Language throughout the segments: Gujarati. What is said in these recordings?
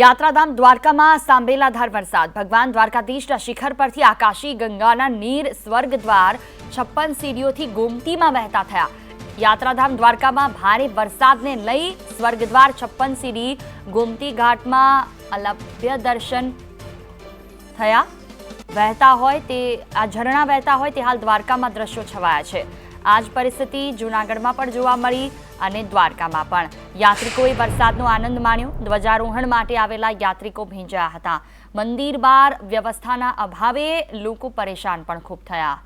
યાત્રાધામ દ્વારકામાં સાંભેલાધાર વરસાદ. ભગવાન દ્વારકાધીશના શિખર પરથી આકાશી ગંગાના નીર સ્વર્ગ દ્વાર છપ્પન સીડીઓથી ગોમતીમાં વહેતા થયા. યાત્રાધામ દ્વારકામાં ભારે વરસાદને લઈ સ્વર્ગદ્વાર છપ્પન સીડી ગોમતી ઘાટમાં અલભ્ય દર્શન થયા. વહેતા હોય તે, આ ઝરણા વહેતા હોય તે હાલ દ્વારકામાં દ્રશ્યો છવાયા છે. આ જ પરિસ્થિતિ જૂનાગઢમાં પણ જોવા મળી. અને દ્વારકામાં પણ. યાત્રિકોએ વરસાદનો આનંદ માણ્યો. ધ્વજારોહણ માટે આવેલા યાત્રિકો ભીંજાયા હતા. મંદિર બાર વ્યવસ્થાના અભાવે લોકો પરેશાન પણ ખૂબ થયા.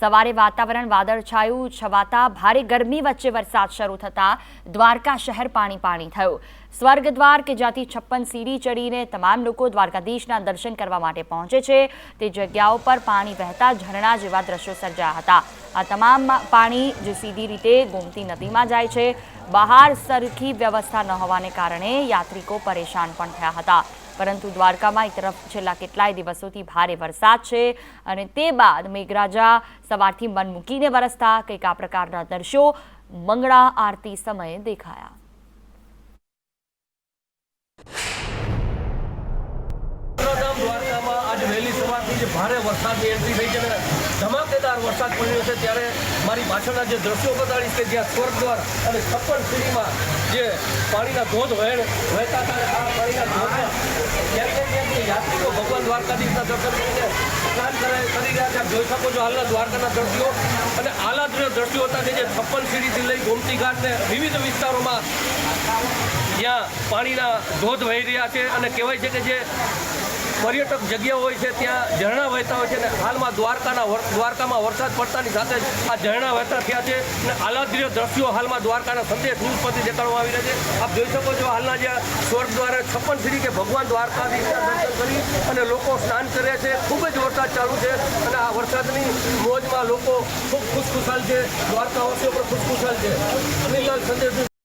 સવારે વાતાવરણ વાદળછાયું, છવાતા ભારે ગરમી વચ્ચે વરસાદ શરૂ થતાં દ્વારકા શહેર પાણી પાણી થયું. સ્વર્ગ દ્વાર કે જ્યાંથી છપ્પન સીડી ચડીને તમામ લોકો દ્વારકાધીશના દર્શન કરવા માટે પહોંચે છે, તે જગ્યાઓ પર પાણી વહેતા ઝરણા જેવા દ્રશ્યો સર્જાયા હતા. આ તમામ પાણી જે સીધી રીતે ગોમતી નદીમાં જાય છે, બહાર સરખી વ્યવસ્થા ન હોવાને કારણે યાત્રિકો પરેશાન પણ થયા હતા. પરંતુ દ્વારકામાં એક તરફ છેલ્લા કેટલાય દિવસોથી ભારે વરસાદ છે અને તે બાદ મેઘરાજા સવારથી મન મૂકીને વરસતા કંઈક આ પ્રકારના દૃશ્યો મંગળા આરતી સમયે દેખાયા. ભારે વરસાદની એન્ટ્રી થઈ છે અને ધમાકેદાર વરસાદ પડ્યો છે ત્યારે મારી પાછળના જે દ્રશ્યો બતાડીશ કે જ્યાં સ્વર્ગદ્વાર અને છપ્પન સીડીમાં પાણીના ધોધ વહેણ વહેતા હતા આ પાણીના ધોધમાં ક્યાંક ક્યાંક યાત્રીઓ ભગવાન દ્વારકાધીશના દર્શન કરીને સ્નાન કરે કરી રહ્યા છે. જોઈ શકો છો હાલના દ્વારકાના દ્રશ્યો અને આહલાદભર્ય દ્રશ્યો હતા જે છપ્પન સીડીથી લઈ ગોમતી ઘાટને વિવિધ વિસ્તારોમાં જ્યાં પાણીના ધોધ વહી રહ્યા છે. અને કહેવાય છે કે જે પર્યટક જગ્યા હોય છે, ત્યાં ઝરણા વહેતા હોય છે અને હાલમાં દ્વારકાના દ્વારકામાં વરસાદ પડતાની સાથે આ ઝરણા વહેતા થયા છે અને આલાદ્રીય દ્રશ્યો હાલમાં દ્વારકાના સંદેશ ન્યૂઝ પરથી દેખાડવામાં આવી રહ્યા છે. આપ જોઈ શકો છો હાલના જે સ્વર્ગ દ્વારા છપ્પન શ્રી કે ભગવાન દ્વારકાધીશના દર્શન કરી અને લોકો સ્નાન કરે છે. ખૂબ જ વરસાદ ચાલુ છે અને આ વરસાદની મોજમાં લોકો ખૂબ ખુશખુશાલ છે. દ્વારકાવાસીઓ પણ ખુશખુશાલ છે. અનિલાલ સંદેશ